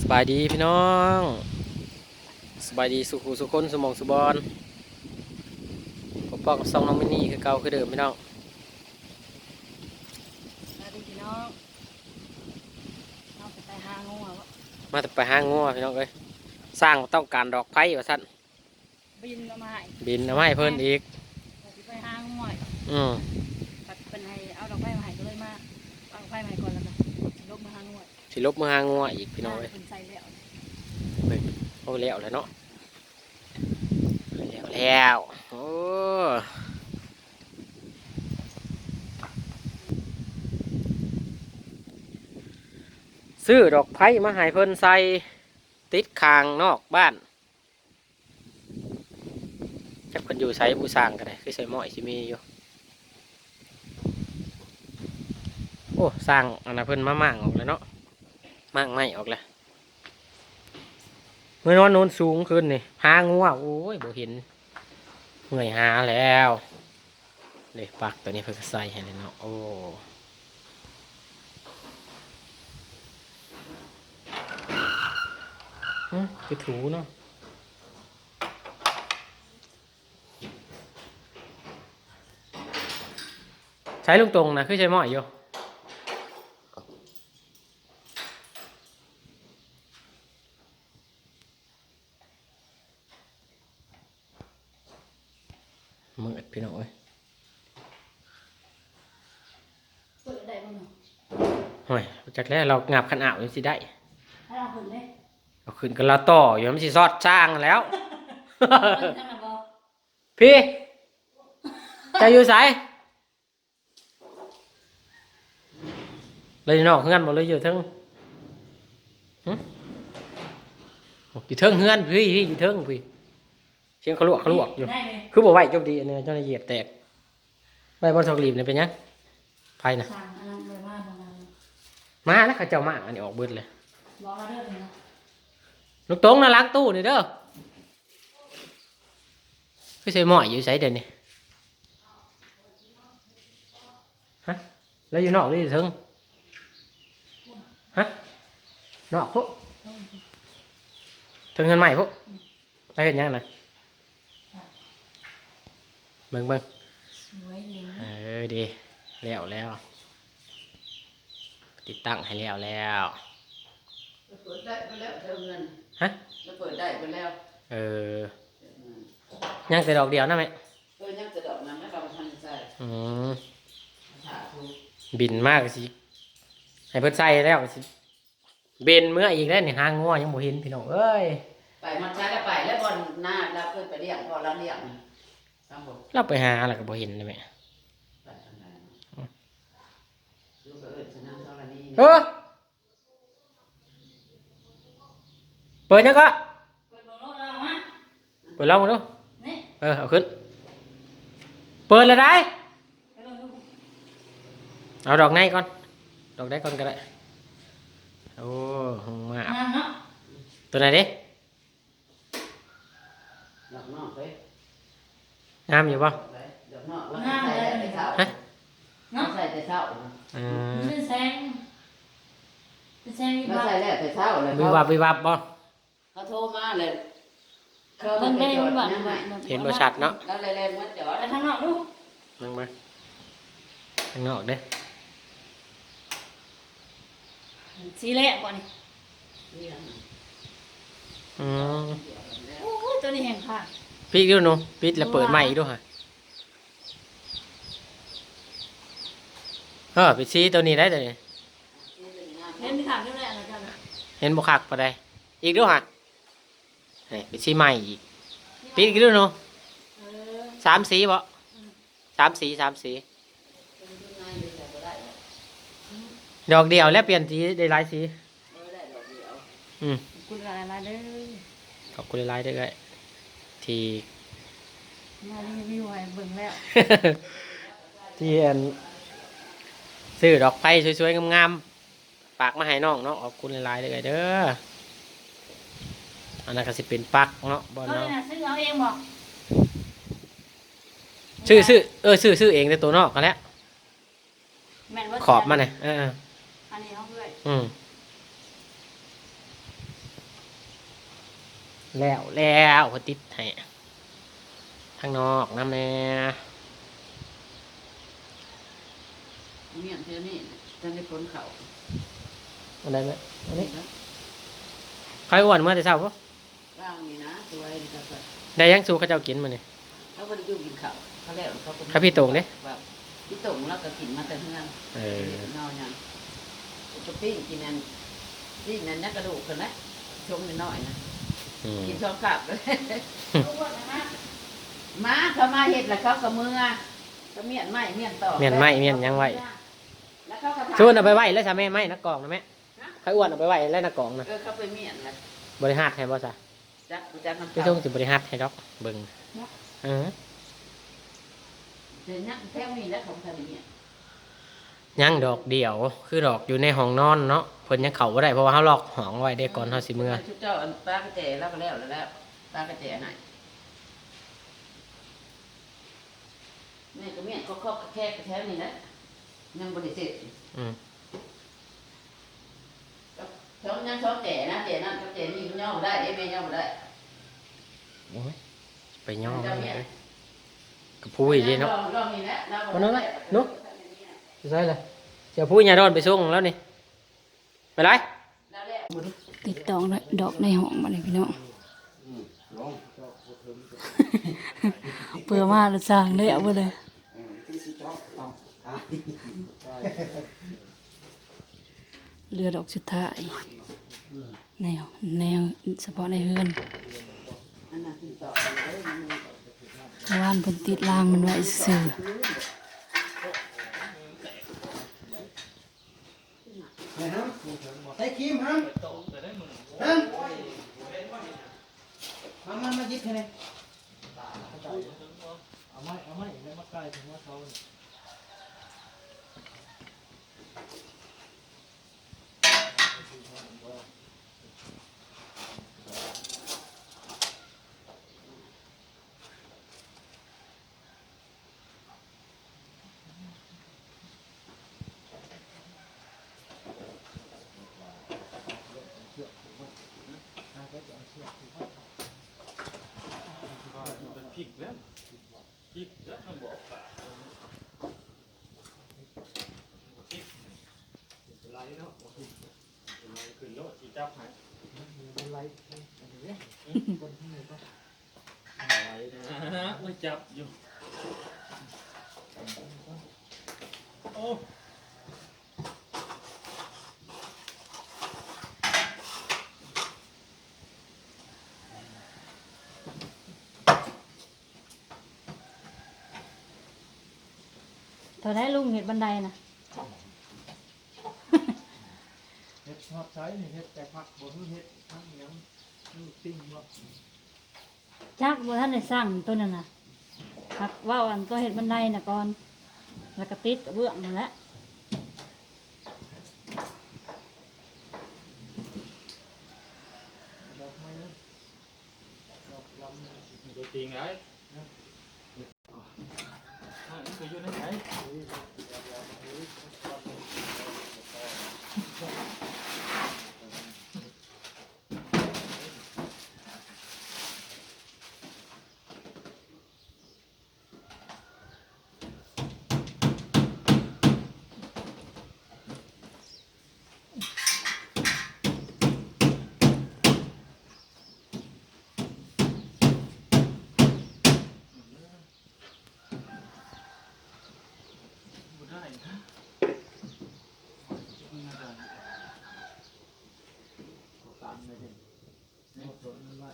สบายดีพี่น้องสบายดีสุขุสุคนสมองสุบอลปกป้องกับซองน้องมินี่คือเก่าคือเดิมพี่น้องสวัสดีพี่น้องเราไปไปหางูอะมาแต่ไปห้างงัวพี่น้องเอ้ยสร้างต้องการดอกไผ่ว่าสั้นบินมาใหม่บินเอามาให้เพิ่นอีกเราไปหางูอะอืมปัดเป็นให้เอาดอกไม้มาให้ก็เลยมาเอาดอกไม้มาให้ก่อนแล้วกันล บมาหางูอะสิลบมือห้างงัวอีกพี่น้องเอ้ยเป็นใส่แล้วโอ้แล้วแล้วเนาะแล้วแล้วโอ้ซื้อดอกไผ่มาให้เพิ่นใส่ติดคางนอกบ้านจักเพิ่นอยู่ใช้ผู้สร้างกันเลยคือใส่หม้อยสิมีอยู่ โอ้สร้างอันนั้นเพิ่นมามั่างออกแล้วเนาะมั่างไม่ออกแล้วเมื่อนอนโน้นสูงขึ้นนี่หางัวโอ้ยบ่เห็นเหนื่อยหาแล้วเลยปักตัวนี้เพิ่งใส่ให้เลยเนาะโอ้หึคือถูเนาะใช้ลูกตรงนะคือใช้หม้ออยู่ มืดพี่น้องเอ้ยเปิดได้บ้างเนาะห่วยจากแรกเรางับขันอ่าวยังสิได้ให้เราเปิดเลยเอาขึ้นกันเราต่ออยู่มันสิซอดจ้างแล้วเปิดทางไหนบอกพี่จะอยู่ไสเลยนอกเฮือนบ่เลยอยู่เทึงหึโอ้อยู่เทิงเฮือนพี่พี่อยู่เทิงพี่เสียงเขาลวกเขาลวกอยู่ ได้เลยคือบ่ไหวจบดีอันนี้เจ้าหน้าเหยียบแตกใบบอลทอกรีบเนี่ยเป็นยังไพ่นะสั่งอันนั้นเลยว่าบอกเรามาแล้วเขาเจ้ามาอันนี้ออกเบิดเลย บอกเราเด้อเลยนะลูกตงน่ารักตู้นี่เด้อคือใส่หม้ออยู่ใส่เดี๋ยวนี้ฮะ แล้วอยู่นอกหรืออยู่เทึงฮะ นอกพวกถึงเงินใหม่พวกไปเห็นยังนะ เบิ่งเบิ่งสวยเลยเออดีแล้วแล้ว ติดตั้งให้แล้วแล้วเปิดได้ไปแล้วเท่าเงินฮะจะเปิดได้ไปแล้วเออยังแต่ดอกเดียวนะไหมเออยังจะดอกนั้นแล้วเราทำใจอืมถาถูกบินมากสิให้เพิ่นใส่แล้วสิเบนเมื่ออีกแล้วนี่หางงัวยังบ่เห็นพี่น้องเอ้ยไปมันใช้แล้วไปแล้วบอลหน้าเราเพิ่นไปเลี้ยงพอเราเลี้ยงครับผม เราไปหาแล้วก็บ่เห็นเลยแม่ไปทางไหนดูก็เอิญชนะเท่านี้เออเปิดยังก็เปิดโลโลเราฮะเปิดลองมาดูนี่เออเอาขึ้น เปิดเลยได้ไปลองดูเอาดอกในก่อน ดอกได้ก่อนก็ได้ โอ้หงมานั่นเนาะตัวไหนดิดอกนอกเฮ้ย งามอยู่ป่ะดอกนอกว่าใส่แต่เช้าฮะเนาะใส่แต่เช้าอ่มันาเป็นแสงเป็นแสงวิไม่บากใส่แล้วแต่เช้าเลยวิวับวิวับบ่เขาโทรมาเลยเขามันไปได้จอวิดบากนะแบบเห็นบ่ชัดเนาะแล้วเลยเลยมาจอดไปทางนอกดูมึงมาข้างนอกเด้อสีแรกก่อนนี่อืมโอ้ยตัวนี้แห่งค่ะ ปิดดูหนูปิดแล้วเปิดใหม่อีกด้วยฮะเออปิดซีตัวนี้ได้ตัวนี้เล่นที่ถามเรื่องอะไรอะไรกันนะเห็นบ่คักปะได้อีกด้วยฮะนี่ปิดซีใหม่อีกปิดอีกด้วยหนูเออสามสีบ่สามสีสามสีดอกเดียวแล้วเปลี่ยนสีได้หลายสีอืมคุณอะไรมาเด้อขอบคุณหลายๆด้วย ที่ มารีวิวให้เบิ่งแล้วที่อันซื้อดอกไผ่สวยๆงามๆปากมาให้น้องเนาะขอบคุณหลายๆเลยเด้ออันนั้นก็สิเป็นปักเนาะบอลเขาเนาะเนี่ยซื้อเอาเองบอกซื้อซื้อเออซื้อซื้อเองแต่ตัวนอกกันแหล้วแม่นว่าขอบมันน่ะเอออันนี้เขาเพื่อน อืม แล้วแล้วเขาติดให้ทางนอกน้ำแน่เมียนเท่านี้ท่านได้พ้นเขาอันไหนไหมอันนี้นี่นะใครอ้วนเมื่อแต่เช้าปะร่างนี่นะตัวไอ้นี่ก็แบบได้ยังสู้เขาเจ้ากินมาเนี่ยเขาก็ได้อยู่กินข้าวเขาแล้วเขาก็ครับพี่โต่งเด้แบบพี่โต่งแล้วก็กินมาแต่เพื่อนเออนอนยังก็ปิ้งกินนั่นปิ้งนั่นนักกระดูกคนนะชมนิดหน่อยนะอืม กินช่องกลับเลยมาเขามาเห็ดแล้วเขาก็มือก็เมียนไม้เมียนต่อเมียนไหมเมียนยังไหวแล้วเขาก็ถามชวนเอาไปไหวแล้วใช่ไหมไหมนักกองนะแม่ใครอ้วนเอาไปไหวแล้วนักกองนะเออเขาไปเมียนแล้วบริหารให้บ่ซะจักกูจักน้ำพี่เต้าช่วงสิบริหารให้ดอกเบิ่งเออเดี๋ยวนักแท้มีแล้วของทะเลเนี่ย ยังดอกเดียว คือดอกอยู่ในห้องนอนเนาะเพิ่นยังเข้าบ่ได้เพราะว่าเฮาล็อกห้องไว้ได้ก่อนเฮาสิเมื่อชุดเจ้าอันปลากระเจแล้วก็แล้วแล้วแล้วปลากระเจไหนนี่ก็เมียนก็ครอบแค่แท้นี่แหละยังบริสุทธิ์อืมช้อนยังช้อนแก่นะแก่นั่นก็แก่นี่มันย่อมาได้เอ้แม่ย่อมาได้โอ้ยไปย่อมันเลยกับผู้อีกเด้เนาะลองลองนี่แหละเราเอาหน่อยไหมหนูใช่เลยเดี๋ยวผู้ยาดอนไปส่งแล้วนี่ไปไรติดดอกเลยดอกในห้องมาเลยพี่น้องเปื่อมาแล้วสร้างเลยเอาไปเลยเรือดอกสุดท้ายแนวแนวเฉพาะในเฮือนอันนั้นคือต่อไปเลยมันเมื่อวานเพิ่นติดรางมันไว้ซื่อ ใส่ครีมฮัมฮัมมามามาหยิบให้หน่อย เอาไม้เอาไม้แล้วมาใกล้ถึงว่าเขาไม่ จับอยู่ โอ้าได้ลุงเห็ดบันไดนะเฮ็ดฮอดใช้นี่เฮ็ดแต่ผักบ่ฮู้เฮ็ดทั้งหยังลูกติ้งบ่จักว่าท่านได้สร้างตัวนั้นน่ะหักว่าอันตัวเห็ดบันไดน่ะก่อน แล้วก็ติดกระเบื้องนั่นแหละดอกไม้นะดอกลำนะตัวจริงไอ้ อ่านี่คืออยู่ในไหน บ่ได้นะไม่ได้ ตามเลยดิเอาสนมันไว้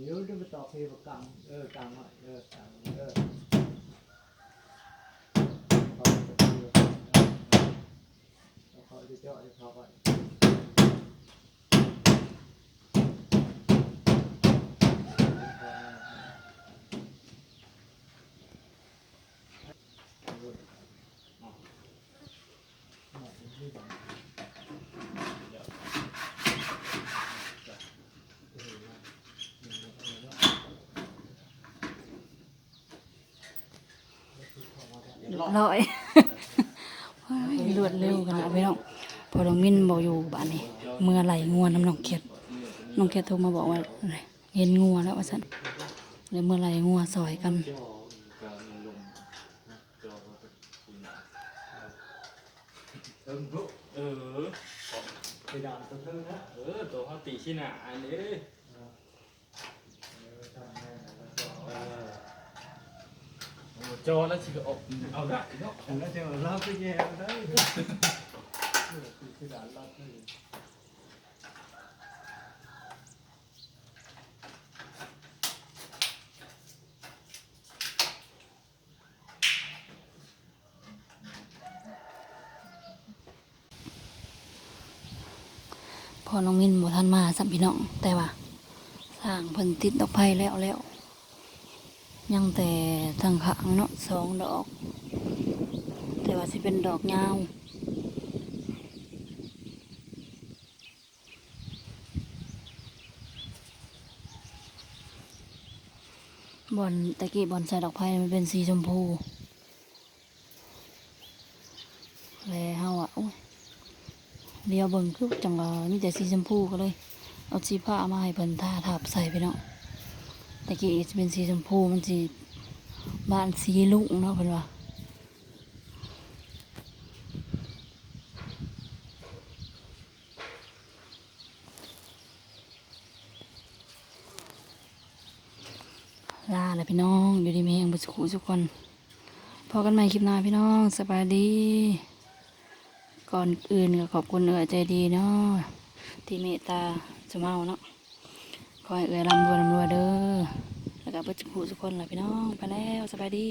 เดี๋ยวจะไปต่อเพลประกังเออกลางไว้เออกลางเออเขาจะเพลประกังแล้วเขาจาะเขาไป เรียบร้อยว้ายรวดเร็วขนาดพี่น้องพอน้องมินบอกอยู่บ้านนี้เมื่อไหร่งัวน้ำน้องเขียดน้องเขียดโทรมาบอกว่าเห็นงัวแล้วว่าสันเลยเมื่อไหร่งัวซอยกันเติมรุเออไปด่านตัวเธอนะเออตัวเขาตีชิหนาอันนี้ จอแล้วสิก็ออกเอาละเนาะแต่แล้วจะมารับไปแย่ได้เออด่านรับเลยพอน้องมินบ่ทันมาสัมพี่น้อง แต่ว่าสร้างเพิ่นติดดอกไผ่แล้วแล้ว ยังแต่ทางข้างเนาะสองดอก แต่ว่าสิเป็นดอกยาวบอนตะกี้บอนใส่ดอกไผ่มันเป็นสีชมพูแล้วเฮาอะโอ้ยเดียวเบิ่งคือจังว่ามีแต่สีชมพูก็เลย เอาสีผ้ามาให้เพิ่นทาทับใส่ไปเนาะ ตะกี้จะเป็นสีชมพูมันสีบานสีลุงเนาะเพิ่อนว่าลาแล้วพี่น้องอยู่ดีมีแห่งบุสุขุทุกคนพอกันใหม่คลิปหน้าพี่น้องสบายดี ก่อนอื่นก็ขอบคุณเอือใจดีเนาะที่เมตตาจะเมาเนาะ คอยเอือลำรวยลำรวยเด้อแล้วก็เพื่อจุทุกคนล่ะพี่น้องไปแล้วสบายดี